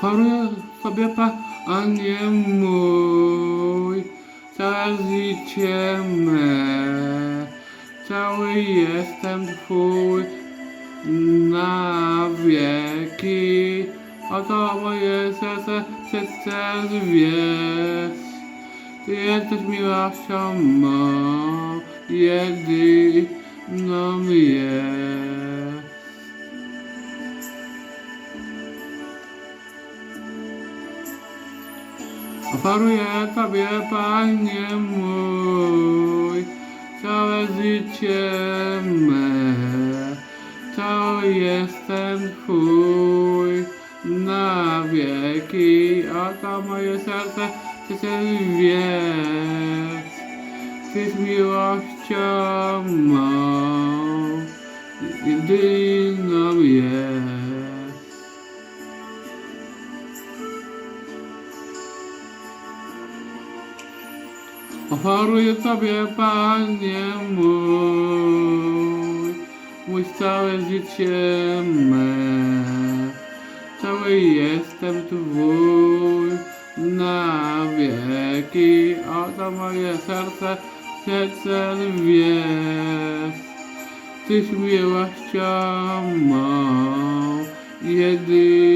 Choruję sobie Panie mój, całe życie me, cały jestem Twój na wieki. Oto moje serce chcesz wiesz, Ty jesteś miłością mą, jedyną jest. Oferuję Tobie, Panie mój, całe życie me, cały jestem Twój na wieki, oto moje serce chce wiec, Tyś miłością mą, jedyną Oferuję Tobie, Panie mój, mój całe życie me. Cały jestem Twój na wieki, oto moje serce serce wiesz. Tyś miłością mą, jedyną.